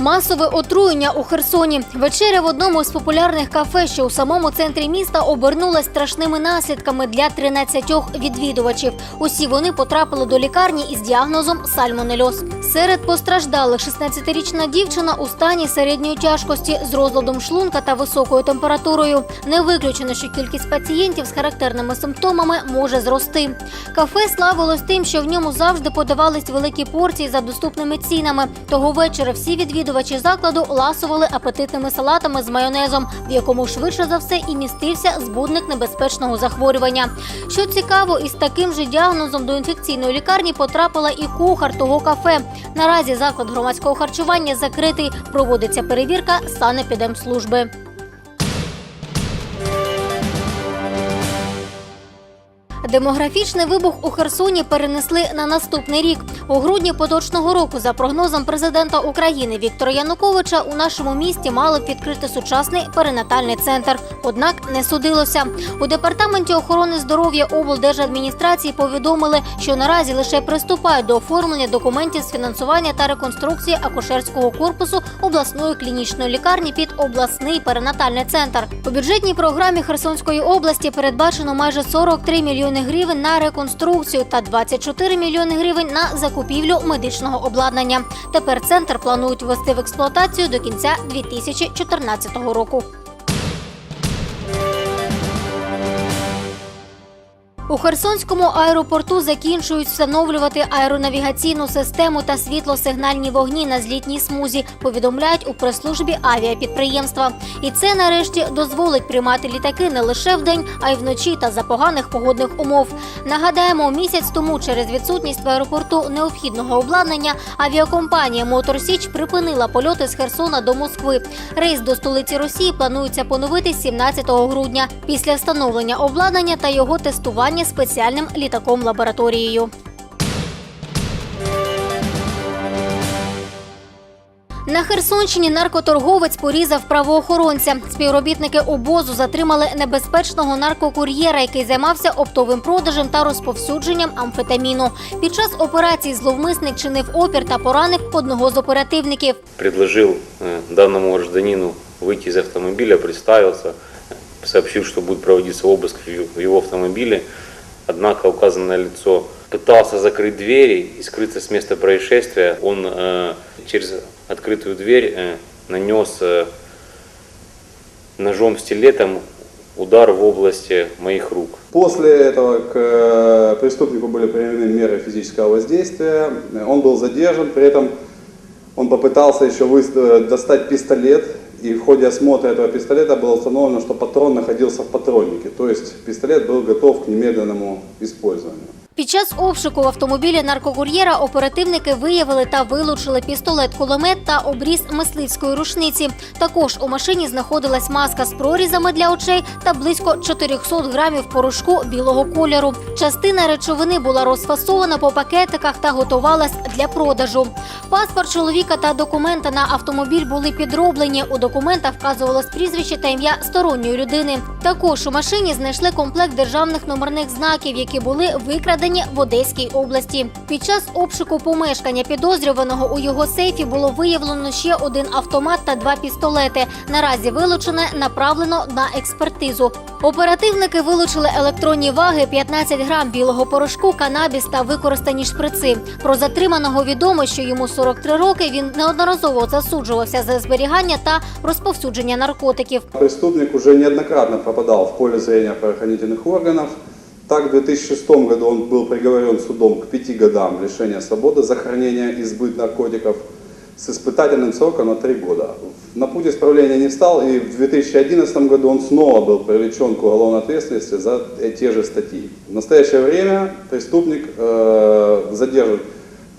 Масове отруєння у Херсоні. Вечеря в одному з популярних кафе, що у самому центрі міста, обернулась страшними наслідками для 13 відвідувачів. Усі вони потрапили до лікарні із діагнозом сальмонельоз. Серед постраждалих 16-річна дівчина у стані середньої тяжкості з розладом шлунка та високою температурою. Не виключено, що кількість пацієнтів з характерними симптомами може зрости. Кафе славилось тим, що в ньому завжди подавались великі порції за доступними цінами. Того вечора всі відвідувачі закладу ласували апетитними салатами з майонезом, в якому швидше за все і містився збудник небезпечного захворювання. Що цікаво, із таким же діагнозом до інфекційної лікарні потрапила і кухар того кафе. Наразі заклад громадського харчування закритий. Проводиться перевірка санепідемслужби. Демографічний вибух у Херсоні перенесли на наступний рік. У грудні поточного року, за прогнозом президента України Віктора Януковича, у нашому місті мали б відкрити сучасний перинатальний центр. Однак не судилося. У департаменті охорони здоров'я облдержадміністрації повідомили, що наразі лише приступають до оформлення документів з фінансування та реконструкції акушерського корпусу обласної клінічної лікарні під обласний перинатальний центр. У бюджетній програмі Херсонської області передбачено майже 43 мільйони гривень на реконструкцію та 24 мільйони гривень на закупівлю медичного обладнання. Тепер центр планують ввести в експлуатацію до кінця 2014 року. У Херсонському аеропорту закінчують встановлювати аеронавігаційну систему та світлосигнальні вогні на злітній смузі. Повідомляють у прес-службі авіапідприємства. І це нарешті дозволить приймати літаки не лише вдень, а й вночі та за поганих погодних умов. Нагадаємо, місяць тому через відсутність в аеропорту необхідного обладнання авіакомпанія Мотор Січ припинила польоти з Херсона до Москви. Рейс до столиці Росії планується поновити 17 грудня після встановлення обладнання та його тестування спеціальним літаком лабораторією. На Херсонщині наркоторговець порізав правоохоронця. Співробітники обозу затримали небезпечного наркокур'єра, який займався оптовим продажем та розповсюдженням амфетаміну. Під час операції зловмисник чинив опір та поранив одного з оперативників. предложил э, данному гражданину выйти из автомобиля, представился, сообщил, что будет проводиться обыск в его автомобиле. Однако указанное лицо пытался закрыть двери и скрыться с места происшествия. Он э, через открытую дверь э, нанес э, ножом-стилетом удар в области моих рук. После этого к э, преступнику были применены меры физического воздействия. Он был задержан, при этом он попытался еще э, достать пистолет, и в ходе осмотра этого пистолета было установлено, что патрон находился в патроннике, то есть пистолет был готов к немедленному использованию. Під час обшуку в автомобілі наркокур'єра оперативники виявили та вилучили пістолет-кулемет та обріз мисливської рушниці. Також у машині знаходилась маска з прорізами для очей та близько 400 грамів порошку білого кольору. Частина речовини була розфасована по пакетиках та готувалась для продажу. Паспорт чоловіка та документи на автомобіль були підроблені. У документах вказувалось прізвище та ім'я сторонньої людини. Також у машині знайшли комплект державних номерних знаків, які були викрадені в Одеській області. Під час обшуку помешкання підозрюваного у його сейфі було виявлено ще один автомат та два пістолети. Наразі вилучене направлено на експертизу. Оперативники вилучили електронні ваги, 15 грам білого порошку, канабіс та використані шприци. Про затриманого відомо, що йому 43 роки. Він неодноразово засуджувався за зберігання та розповсюдження наркотиків. Преступник уже неоднократно попадал в поле зрения правоохранительных органов. Так, в 2006 году он был приговорен судом к пяти годам лишения свободы за хранение и сбыт наркотиков с испытательным сроком на три года. На путь исправления не встал, и в 2011 году он снова был привлечен к уголовной ответственности за э, те же статьи. В настоящее время преступник э, задержан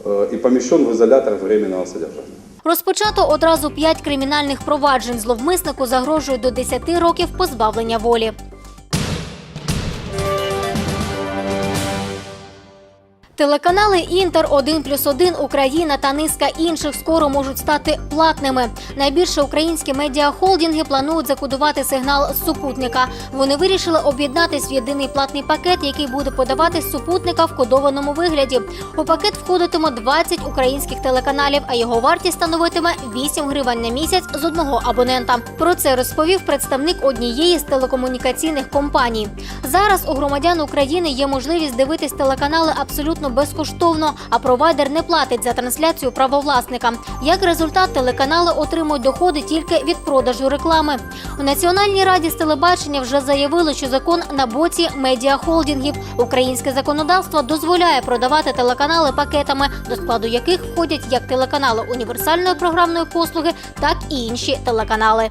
э, и помещен в изолятор временного содержания. Розпочато одразу п'ять кримінальних проваджень. Зловмиснику загрожує до 10 років позбавлення волі. Телеканали Інтер, 1 плюс 1, Україна та низка інших скоро можуть стати платними. Найбільше українські медіахолдинги планують закодувати сигнал з супутника. Вони вирішили об'єднатись в єдиний платний пакет, який буде подавати з супутника в кодованому вигляді. У пакет входитиме 20 українських телеканалів, а його вартість становитиме 8 гривень на місяць з одного абонента. Про це розповів представник однієї з телекомунікаційних компаній. Зараз у громадян України є можливість дивитись телеканали абсолютно безкоштовно, а провайдер не платить за трансляцію правовласника. Як результат, телеканали отримують доходи тільки від продажу реклами. У Національній раді з телебачення вже заявили, що закон на боці медіахолдингів. Українське законодавство дозволяє продавати телеканали пакетами, до складу яких входять як телеканали універсальної програмної послуги, так і інші телеканали.